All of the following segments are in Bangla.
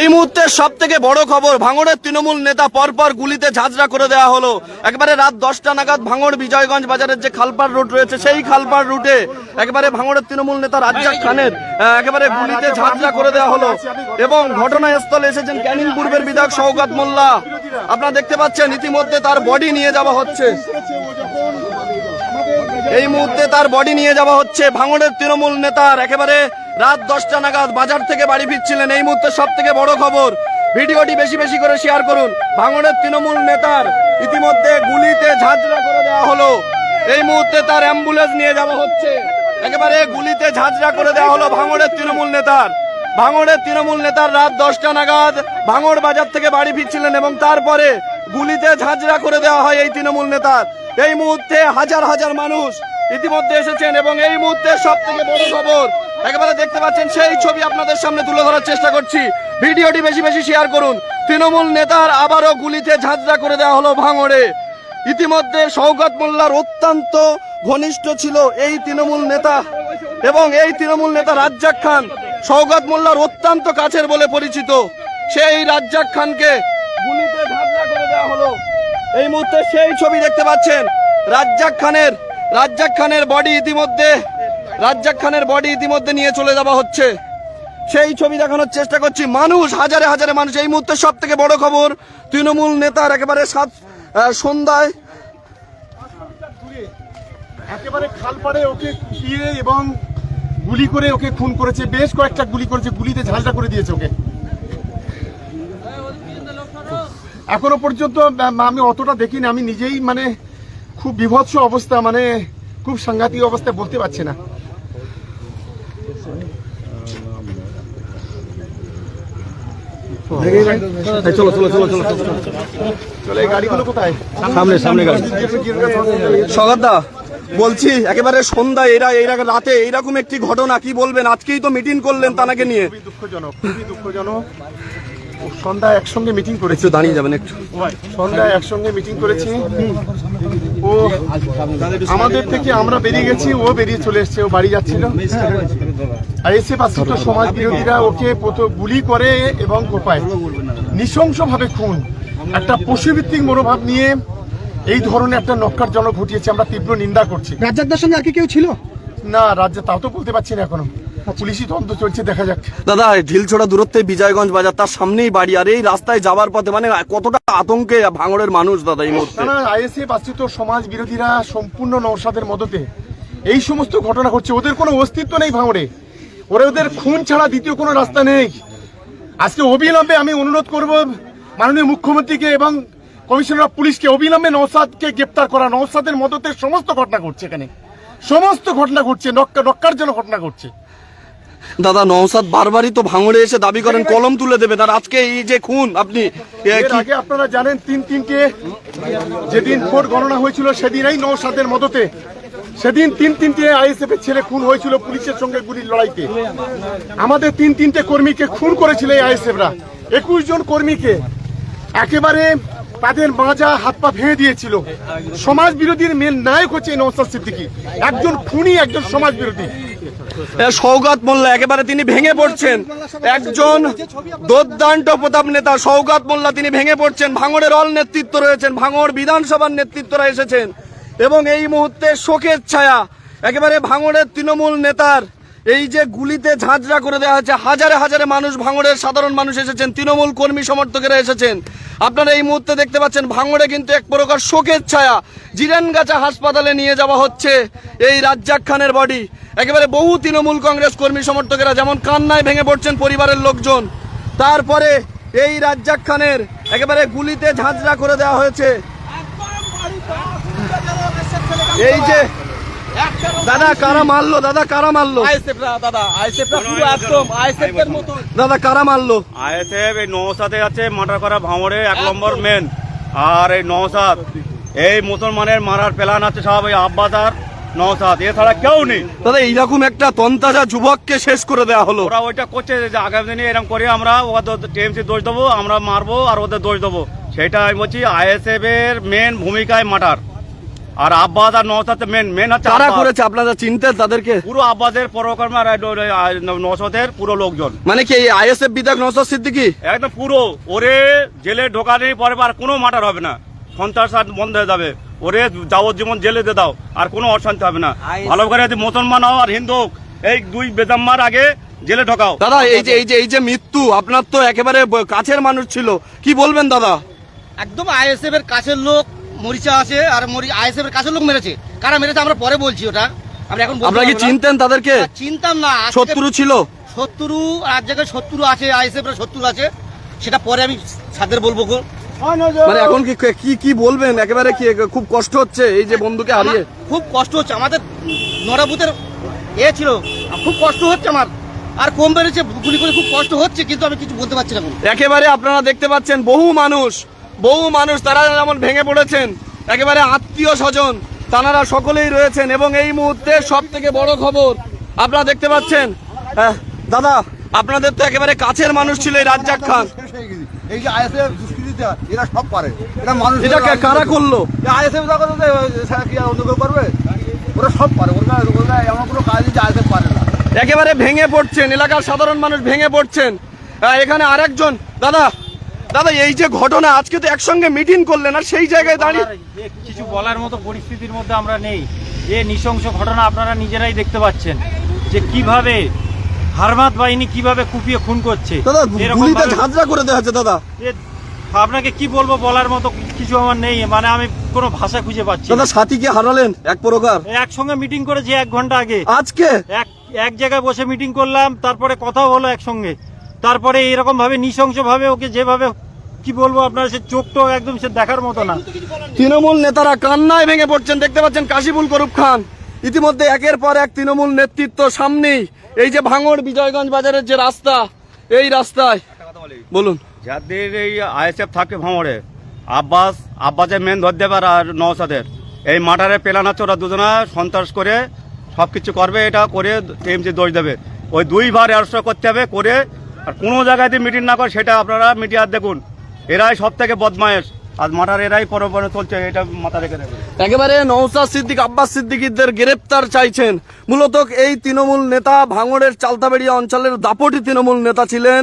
এই মুহূর্তে সব থেকে বড় খবর ভাঙড়ের তৃণমূল নেতা পরপর গুলিতে ঝাঁঝরা করে দেওয়া হলো। একবারে রাত দশটা নাগাদ ভাঙড় বিজয়গঞ্জ বাজারের যে খালপাড় রুট রয়েছে, সেই খালপাড় রুটে একবারে ভাঙড়ের তৃণমূল নেতা রাজ্জাক খানের একেবারে গুলিতে ঝাঁঝরা করে দেওয়া হলো। এবং ঘটনাস্থলে এসেছেন ক্যানিং পূর্বের বিধায়ক সৌগত মোল্লা। আপনারা দেখতে পাচ্ছেন, ইতিমধ্যে তার বডি নিয়ে যাওয়া হচ্ছে। এই মুহূর্তে তার বডি নিয়ে যাওয়া হচ্ছে ভাঙড়ের তৃণমূল নেতার, একেবারে রাত দশটা নাগাদ বাজার থেকে বাড়ি ফিরছিলেন এই মুহূর্তে সব থেকে বড় খবর। ভিডিওটি বেশি বেশি করে শেয়ার করুন। ভাঙড়ের তৃণমূল নেতার ইতিমধ্যে গুলিতে ঝাঁঝরা করে দেওয়া হলো। এই মুহূর্তে তার অ্যাম্বুলেন্স নিয়ে যাওয়া হচ্ছে। একেবারে গুলিতে ঝাঁঝরা করে দেওয়া হলো ভাঙড়ের তৃণমূল নেতার। ভাঙড়ের তৃণমূল নেতার রাত দশটা নাগাদ ভাঙড় বাজার থেকে বাড়ি ফিরছিলেন এবং তারপরে গুলিতে ঝাঁঝরা করে দেওয়া হয় এই তৃণমূল নেতার। এই মুহূর্তে হাজার হাজার মানুষ ইতিমধ্যে এসেছেন এবং এই মুহূর্তে সব থেকে বড় খবর, একেবারে দেখতে পাচ্ছেন সেই ছবি আপনাদের সামনে তুলে ধরার চেষ্টা করছি। ভিডিওটি বেশি বেশি শেয়ার করুন। তৃণমূল নেতার আবারও গুলিতে ঝাঁঝরা করে দেওয়া হলো ভাঙড়ে। ইতিমধ্যে সৌগত মোল্লার অত্যন্ত ঘনিষ্ঠ ছিল এই তৃণমূল নেতা এবং এই তৃণমূল নেতা রাজ্জাক খান সৌগত মোল্লার অত্যন্ত কাছের বলে পরিচিত। সেই রাজ্জাক খানকে গুলিতে ঝাঁঝরা করে দেওয়া হলো। এই মুহূর্তে সেই ছবি দেখতে পাচ্ছেন। রাজ্জাক খানের রাজ্জাক খানের বডি ইতিমধ্যে, রাজ্জাক খানের বডি ইতিমধ্যে নিয়ে চলে যাওয়া হচ্ছে। সেই ছবি দেখানোর চেষ্টা করছি। মানুষ, হাজারে হাজারে মানুষ। এই মুহূর্তে সব থেকে বড় খবর, তৃণমূল নেতার একেবারে সাত সন্ধ্যায় একেবারে খালপাড়ে ওকে কুপিয়ে এবং গুলি করে ওকে খুন করেছে, বেশ কয়েকটা গুলি করেছে, গুলিতে ঝালটা করে দিয়েছে ওকে। এখনও পর্যন্ত আমি অতটা দেখিনি, আমি নিজেই মানে খুব বিভৎস অবস্থা মানে খুব সাংঘাতিক অবস্থায় বলতে পারছি না। চলো চলো চলো চলো এই গাড়িগুলো কোথায়? সামনে সামনে গাড়ি। সগাদা বলছি একেবারে সন্ধ্যায় এরা এরা রাতে এইরকম একটি ঘটনা কি বলবেন? আজকেই তো মিটিং করলেন তানাকে নিয়ে। খুবই দুঃখজনক খুবই দুঃখজনক। সন্ধ্যায় একসঙ্গে মিটিং করেছে। একটু দাঁড়িয়ে যাবেন একটু। সন্ধ্যায় একসঙ্গে মিটিং করেছি। ও আমাদের থেকে আমরা বেরিয়ে গেছি ও বেরিয়ে চলে এসেছে ও বাড়ি যাচ্ছিল। আর এসে পাশে তো সমাজ বিরোধীরা ওকে প্রথম গুলি করে এবং কোপায়। নৃশংসভাবে খুন। একটা পশুভিত্তিক মনোভাব নিয়ে এই ধরনের একটা নক্কারজনক ঘটিয়েছে আমরা তীব্র নিন্দা করছি। রাজ্জাকদার সঙ্গে আর কি কেউ ছিল? না রাজ্যে তাও তো বলতে পারছি না এখনও। পুলিশি তদন্ত চলছে দেখা যাক। দাদা ঢিলছোড়া দূরত্বে বিজয়গঞ্জ বাজার তার সামনেই বাড়ি আর এই রাস্তায় যাবার পথে মানে কতটা আতঙ্কে ভাঙড়ের মানুষ দাদা এই মুহূর্তে? না আইএসএফ আশ্রিত সমাজ বিরোধীরা সম্পূর্ণ নৌসাদের মদতে। এই সমস্ত ঘটনা ঘটছে ওদের কোনো অস্তিত্ব নেই ভাঙড়ে। ওরা ওদের খুন ছাড়া দ্বিতীয় কোনো রাস্তা নেই। আজকে অবিলম্বে আমি অনুরোধ করব মাননীয় মুখ্যমন্ত্রীকে এবং কমিশনার অফ পুলিশকে অবিলম্বে নৌসাদকে গ্রেপ্তার করা নৌসাদের মদতে সমস্ত ঘটনা ঘটছে এখানে। সমস্ত ঘটনা ঘটছে নক্কা নক্কার জন্য ঘটনা ঘটছে। দাদা নওসাদ বারবারই তো ভাঙড়ে এসে দাবি করেন কলম তুলে দেবেন আর আজকে এই যে খুন আপনি আগে আপনারা জানেন তিন তিনটে যেদিন ভোট গণনা হয়েছিল সেদিনই নৌসাদের মদতে। সেদিন তিন তিনটে আইএসএফ এর ছেলে খুন হয়েছিল পুলিশের সঙ্গে গুলির লড়াইতে। আমাদের তিন তিনটে কর্মীকে খুন করেছিল এই আইএসএফরা একুশ জন কর্মীকে একেবারে তাদের মাজা হাত পা ভেঙে দিয়েছিল। সমাজ বিরোধীর মেন নায়ক হচ্ছে এই সিদ্দিকী। একজন খুনি, একজন সমাজ বিরোধী সৌগত মোল্লা, একেবারে তিনি ভেঙে পড়ছেন। একজন দুর্দান্ত প্রতাপ নেতা, সৌগত মোল্লা, তিনি ভেঙে পড়ছেন। ভাঙড়ের অল নেতৃত্ব রয়েছেন। ভাঙড় বিধানসভার নেতৃত্বরা এসেছেন। এবং এই মুহূর্তে শোকের ছায়া, একেবারে ভাঙড়ের তৃণমূল নেতার এই যে গুলিতে ঝাঁঝরা করে দেওয়া হয়েছে, হাজারে হাজারে মানুষ, ভাঙড়ের সাধারণ মানুষ এসেছেন। তৃণমূল কর্মী সমর্থকেরা এসেছেন। আপনারা এই মুহূর্তে দেখতে পাচ্ছেন ভাঙড়ে কিন্তু এক প্রকার শোকের ছায়া। জিরানগাছা হাসপাতালে নিয়ে যাওয়া হচ্ছে এই রাজ্জাক খানের বডি। একেবারে বহু তৃণমূল কংগ্রেস কর্মী সমর্থকেরা যেমন কান্নায় ভেঙে পড়ছেন পরিবারের লোকজন, তারপরে এই রাজ্জাক খানের একেবারে গুলিতে ঝাঁঝরা করে দেওয়া হয়েছে। এই যে দাদা কারা মারলো? দাদা কারা মারলো? দাদা কারা মারলো? আইএসএফ এই নৌসাদে আছে মার্ডার করা ভাঙড়ে এক নম্বর মেন আর এই নৌসাদ এই মুসলমানের মারার প্ল্যান আছে সব ওই আব্বাস আর নৌসাদ। এছাড়া কেউ নেই। দাদা এইরকম একটা তন্তাজা যুবককে শেষ করে দেওয়া হলো। ওরা ওইটা করছে যে আগামী দিনে এরকম করে আমরা ওদের টিএমসি দোষ দেবো আমরা মারবো আর ওদের দোষ দেবো। সেটা আমি বলছি আইএসএফ এর মেন ভূমিকায় মার্ডার। আর আব্বাস আর নওসাদ মেন মেন হচ্ছে আব্বাস। করেছে আপনারা চিনতেন তাদেরকে? পুরো আব্বাসের পরকর্মা নওসাদের পুরো লোকজন। মানে কি আইএসএফ বিধায়ক নওসাদ সিদ্দিকী? একদম পুরো। ওরে জেলে ঢোকানোর পরে আর কোনো মাটার হবে না। সন্ত্রাস বন্ধ হয়ে যাবে। ওরে যাবজ্জীবন জেলে দিয়ে দাও আর কোনো অশান্তি হবে না। ভালো করে যদি মুসলমান হও আর হিন্দু হোক এই দুই বেদাম্মার আগে জেলে ঢোকাও। দাদা এই যে এই যে এই যে মৃত্যু আপনার তো একেবারে কাছের মানুষ ছিল। কি বলবেন দাদা? একদম আইএসএফ এর কাছের লোক মরিচা আছে আর মরি আইএসএফ এর কাছের লোক মেরেছে। কারা মেরেছে আমরা পরে বলছি ওটা। আমরা এখন বলতে আপনারা কি পারব না। চিনতেন তাদেরকে? চিনতাম না। আজ থেকে শত্রু ছিল? শত্রু আর জায়গায় শত্রু আছে আইএসএফ এর শত্রু আছে সেটা পরে আমি সাদের বলব গো। মানে এখন কি কি কি বলবেন? একেবারে কি খুব কষ্ট হচ্ছে এই যে বন্ধুকে হারিয়ে? আমার খুব কষ্ট হচ্ছে। আমাদের নরাবুতের এ ছিল। খুব কষ্ট হচ্ছে আমার। আর কম বেড়েছে গুলি করে খুব কষ্ট হচ্ছে কিন্তু আমি কিছু বলতে পারছি না এখন। একেবারে আপনারা দেখতে পাচ্ছেন বহু মানুষ। বহু মানুষ তারা যেমন ভেঙে পড়েছেন একেবারে আত্মীয় স্বজন তারা সকলেই রয়েছেন এবং এই মুহূর্তে সব থেকে বড় খবর আপনারা দেখতে পাচ্ছেন দাদা আপনাদের তো একেবারে কাছের মানুষ ছিল এই রাজ্জাক খান। এই যে আইএসএফ দুষ্কৃতিটা এরা সব পারে। মানুষ এটা কে- কারা করল? আইএসএফ কি আর অন্য কেউ করবে? ওরা সব পারে ওরা ওরা এমন কোনো কাজ যে আইএসএফ পারে না। একেবারে ভেঙে পড়ছেন এলাকার সাধারণ মানুষ ভেঙে পড়ছেন। এখানে আরেকজন দাদা দাদা এই যে ঘটনা আজকে তো একসঙ্গে মিটিং করলেন আর সেই জায়গায় দাঁড়িয়ে কিছু বলার মতো পরিস্থিতির মধ্যে আমরা নেই। যে নৃশংস ঘটনা আপনারা নিজেরাই দেখতে পাচ্ছেন যে কীভাবে হারমাত বাহিনী কীভাবে কুপিয়ে খুন করছে। দাদা এরকম গুলিতে ঝাঁঝরা করে দেওয়া হচ্ছে দাদা। আপনাকে কি বলব বলার মতো কিছু আমার নেই মানে আমি কোনো ভাষা খুঁজে পাচ্ছি না। দাদা সাথীকে হারালেন এক প্রকার। একসঙ্গে মিটিং করেছি এক ঘণ্টা আগে। আজকে? এক এক জায়গায় বসে মিটিং করলাম তারপরে কথাও হলো একসঙ্গে। তারপরে এরকম ভাবে নৃশংস ভাবে ওকে যেভাবে কি বলব আপনার সে চোখ টোক একদম সে দেখার মতো না। তৃণমূল নেতারা কান্নায় ভেঙে পড়ছেন দেখতে পাচ্ছেন কাশিফুল করুপ খান। ইতিমধ্যে একের পর এক তৃণমূল নেতৃত্ব সামনেই। এই যে ভাঙড় বিজয়গঞ্জ বাজারের যে রাস্তা এই রাস্তায়। বলুন। যাদের এই আইএসএফ থাকে ভাঙড়ে আব্বাস আব্বাসের মেন ধর দেবার আর নওসাদের এই মাটারে পেলান আছে ওরা দুজনা সন্ত্রাস করে সব কিছু করবে এটা করে টিএমসি দোষ দেবে। ওই দুইবার অ্যারেস্ট করতে হবে করে আর কোনো জায়গায় যদি মিটিং না করে সেটা আপনারা মিডিয়ার দেখুন। এরাই সব থেকে বদমায়েশ। আর মাটার এরাই পরে পরে চলছে, এটা মাথা রেখে দেবে। একেবারে নৌসাদ সিদ্দিক, আব্বাস সিদ্দিকিদের গ্রেপ্তার চাইছেন। মূলত এই তৃণমূল নেতা ভাঙড়ের চালতাবেড়িয়া অঞ্চলের দাপটি তৃণমূল নেতা ছিলেন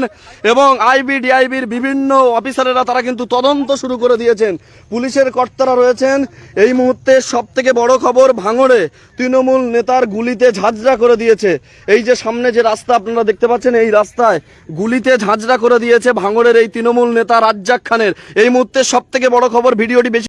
এবং আইবি, ডিআইবির বিভিন্ন অফিসারেরা তারা কিন্তু তদন্ত শুরু করে দিয়েছেন। পুলিশের কর্তারা রয়েছেন। এই মুহূর্তে সব থেকে বড় খবর ভাঙড়ে তৃণমূল নেতার গুলিতে ঝাঁঝরা করে দিয়েছে। এই যে সামনে যে রাস্তা আপনারা দেখতে পাচ্ছেন, এই রাস্তায় গুলিতে ঝাঁঝরা করে দিয়েছে ভাঙড়ের এই তৃণমূল নেতা রাজ্জাক খানের। এই মুহূর্তে সব থেকে বড় খবর ভিডিওটি বেশি